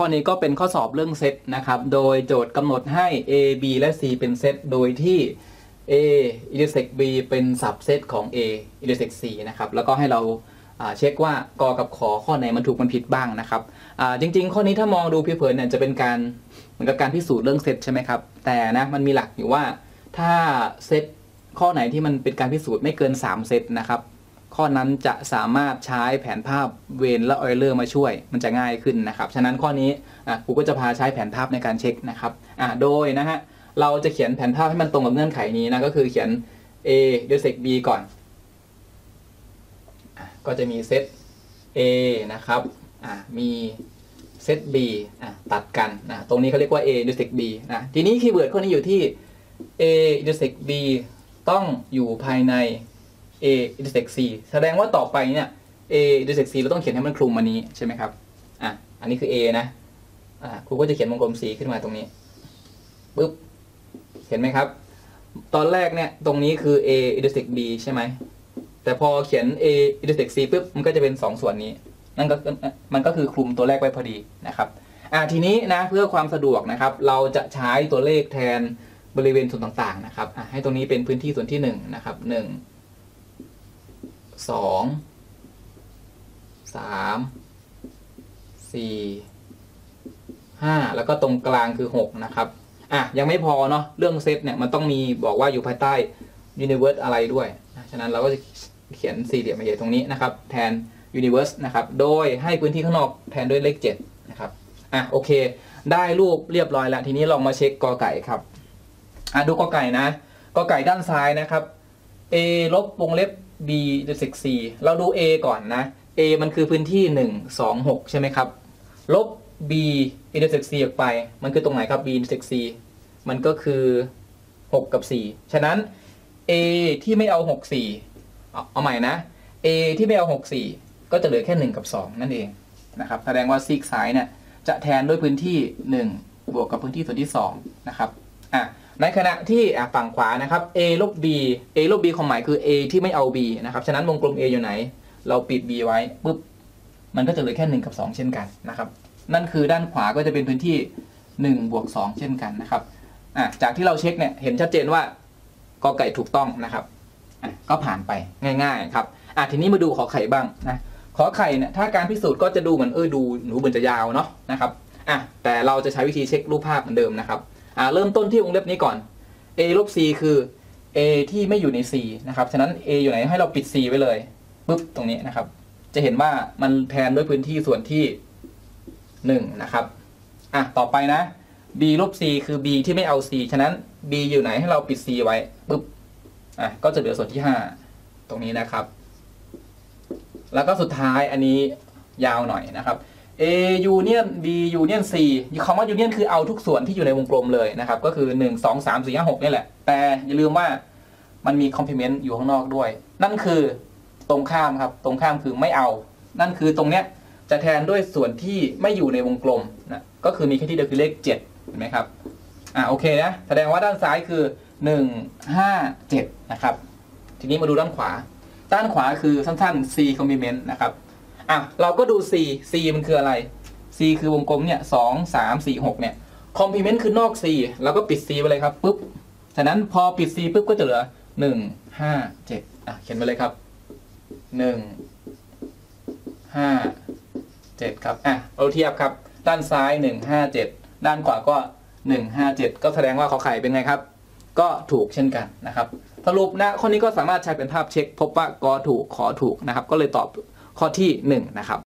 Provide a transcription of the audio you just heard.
ข้อนี้ก็เป็นข้อสอบเรื่องเซตนะครับ โดยโจทย์กำหนดให้ A B และ C เป็นเซต โดยที่ A intersect B เป็นสับเซตของ A intersect C นะครับ แล้วก็ให้เราเช็คว่ากอกับขอข้อไหนมันถูกมันผิดบ้างนะครับจริง ๆ ข้อนี้ถ้ามองดูเผินเนี่ยจะเป็นการเหมือนกับการพิสูจน์เรื่องเซตใช่ไหมครับ แต่นะมันมีหลักอยู่ว่าถ้าเซตข้อไหนที่มันเป็นการพิสูจน์ไม่เกิน 3 เซตนะครับ ข้อนั้นจะสามารถใช้แผนภาพเวนและออยเลอร์มาช่วย มันจะง่ายขึ้นนะครับ ฉะนั้นข้อนี้อะครูก็จะพาใช้แผนภาพในการเช็คนะครับอะโดยนะฮะเราจะเขียนแผนภาพให้มันตรงกับเงื่อนไขนี้นะก็คือเขียน A ด้วยเซก B ก่อนอก็จะมีเซต A นะครับอะมีเซต B อะตัดกันนะตรงนี้เขาเรียกว่า A ด้วยเซก B นะทีนี้คีย์เวิร์ดข้อนี้อยู่ที่ A ด้วยเซก B ต้องอยู่ภายใน A intersect C แสดงว่าต่อไปเนี่ย A intersect C เราต้องเขียนให้มันคลุมอันนี้ใช่ไหมครับอะอันนี้คือ A นะอะครูก็จะเขียนวงกลมสีขึ้นมาตรงนี้ปึ๊บเห็นไหมครับ ตอนแรกเนี่ยตรงนี้คือ A intersect B ใช่ไหมแต่พอเขียน A intersect C ปุ๊บมันก็จะเป็น 2 ส่วนนี้ นั่นก็มันก็คือคลุมตัวแรกไว้พอดีนะครับอะทีนี้นะเพื่อความสะดวกนะครับ เราจะใช้ตัวเลขแทนบริเวณส่วนต่างๆนะครับอะให้ตรงนี้เป็นพื้นที่ส่วนที่1นะครับ1 สองสามสี่ห้าแล้วก็ตรงกลางคือหกนะครับอะยังไม่พอเนาะเรื่องเซตเนี่ยมันต้องมีบอกว่าอยู่ภายใต้ universe อะไรด้วยฉะนั้นเราก็จะเขียนสี่เหลี่ยมใหญ่ตรงนี้นะครับ แทน universe นะครับ โดยให้พื้นที่ข้างนอกแทนด้วยเลขเจ็ดนะครับอะโอเค ได้รูปเรียบร้อยแล้ว ทีนี้ลองมาเช็คกอไก่ครับอะดูกอไก่นะกอไก่ด้านซ้ายนะครับ a ลบวงเล็บ b อินเตอร์เซก c เราดู a ก่อนนะ a มันคือพื้นที่1 2 6ใช่ไหมครับ ลบ b อินเตอร์เซก c ออกไป มันคือตรงไหนครับ b อินเตอร์เซก c มันก็คือ6กับ4ฉะนั้น a ที่ไม่เอา6 4เอาเอาใหม่นะ a ที่ไม่เอา6 4ก็จะเหลือแค่1กับ2นั่นเองนะครับแสดงว่าซีกซ้ายเนี่ยจะแทนด้วยพื้นที่1บวกกับพื้นที่ส่วนที่2นะครับอะ ในขณะที่ฝั่งขวานะครับ a ลบ b a ลบ b ความหมายคือ a ที่ไม่เอา b นะครับ ฉะนั้นวงกลม a อยู่ไหน เราปิด b ไว้ปุ๊บ มันก็จะเหลือแค่ 1 กับ 2 เช่นกันนะครับ นั่นคือด้านขวาก็จะเป็นพื้นที่1บวก2เช่นกันนะครับจากที่เราเช็คเนี่ยเห็นชัดเจนว่ากอไก่ถูกต้องนะครับก็ผ่านไปง่าย ๆ ครับอะทีนี้มาดูขอไข่บ้างนะขอไข่เนี่ยถ้าการพิสูจน์ก็จะดูเหมือนเออดูหนูเหมือนจะยาวเนาะนะครับอะแต่เราจะใช้วิธีเช็ครูปภาพเหมือนเดิมนะครับ อ่าเริ่มต้นที่วงเล็บนี้ก่อน a ลบ c คือ a ที่ไม่อยู่ใน c นะครับ ฉะนั้น a อยู่ไหนให้เราปิด c ไว้เลยปุ๊บตรงนี้นะครับ จะเห็นว่ามันแทนด้วยพื้นที่ส่วนที่1นะครับอะต่อไปนะ b ลบ c คือ b ที่ไม่เอา c ฉะนั้น b อยู่ไหนให้เราปิด c ไว้ปุ๊บอะก็จะเหลือส่วนที่ 5 ตรงนี้นะครับ แล้วก็สุดท้ายอันนี้ยาวหน่อยนะครับ A union B union C คำว่า union คือเอาทุกส่วนที่อยู่ในวงกลมเลยนะครับ ก็คือ 1 2 3 4 5 6นี่แหละ แต่อย่าลืมว่ามันมี complement อยู่ข้างนอกด้วย นั่นคือตรงข้ามครับ ตรงข้ามคือไม่เอา นั่นคือตรงเนี้ยจะแทนด้วยส่วนที่ไม่อยู่ในวงกลมนะ ก็คือมีแค่ที่เดียวคือเลข 7 เห็นไหมครับ อ่าโอเคนะ แสดงว่าด้านซ้ายคือ 1 5 7 นะครับ ทีนี้มาดูด้านขวา ด้านขวาคือสั้นๆ C complement นะครับ อะเราก็ดู C C มันคืออะไร C คือวงกลมเนี่ยสองสามสี่หกเนี่ย complement คือนอก C เราก็ปิด C ไปเลยครับปุ๊บฉะนั้นพอปิด C ปุ๊บก็จะเหลือหนึ่งห้าเจ็ดอะเขียนไปเลยครับหนึ่งห้าเจ็ดครับอะเราเทียบครับ ด้านซ้ายหนึ่งห้าเจ็ดด้านขวาก็หนึ่งห้าเจ็ดก็แสดงว่าขอไข่เป็นไงครับ ก็ถูกเช่นกันนะครับ สรุปนะข้อนี้ก็สามารถใช้เป็นภาพเช็ค พบว่ากอถูกขอถูกนะครับ ก็เลยตอบ ข้อที่1นะครับ